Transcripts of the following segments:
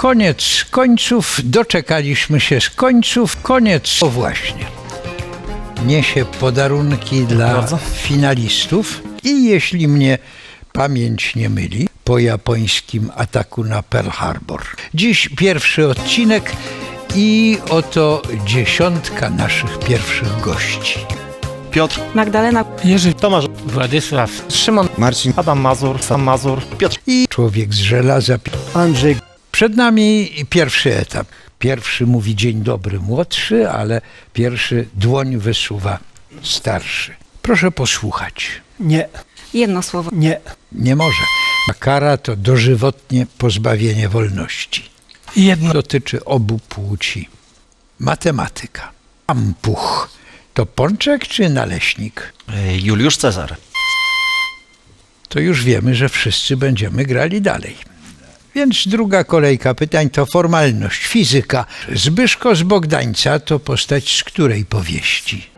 Koniec końców, doczekaliśmy się z końców, koniec. O właśnie. Niesie podarunki dla Bardzo. finalistów i jeśli mnie pamięć nie myli, po japońskim ataku na Pearl Harbor. Dziś pierwszy odcinek i oto dziesiątka naszych pierwszych gości. Piotr, Magdalena Jerzy, Tomasz, Władysław, Szymon, Marcin, Adam Mazur, Sam Mazur, Piotr. I człowiek z żelaza. Andrzej, Przed nami pierwszy etap. Pierwszy mówi dzień dobry młodszy, ale pierwszy dłoń wysuwa starszy. Proszę posłuchać. nie, jedno słowo. nie, Nie może. A kara to dożywotnie pozbawienie wolności. jedno Dotyczy obu płci. Matematyka. Ampuch. To pączek czy naleśnik? Juliusz Cezar. To już wiemy, że wszyscy będziemy grali dalej. Więc druga kolejka pytań to formalność, fizyka. Zbyszko z Bogdańca to postać z której powieści?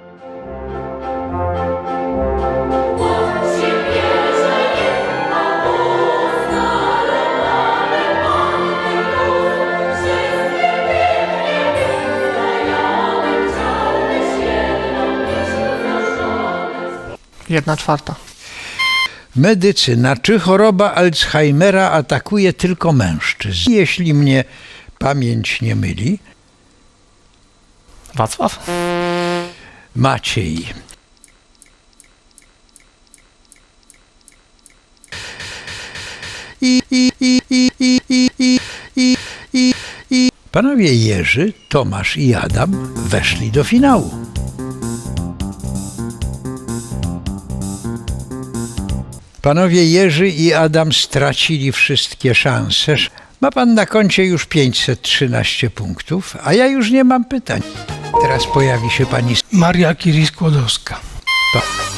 jedna czwarta. Medycyna. Czy choroba Alzheimera atakuje tylko mężczyzn? Jeśli mnie pamięć nie myli, Wacław? Maciej. I, i, i, i, i, i, i, i, i, i. Panowie Jerzy, Tomasz i Adam weszli do finału. Panowie Jerzy i Adam stracili wszystkie szanse. Ma pan na koncie już 513 punktów, a ja już nie mam pytań. Teraz pojawi się pani Maria Curie Skłodowska. Pa-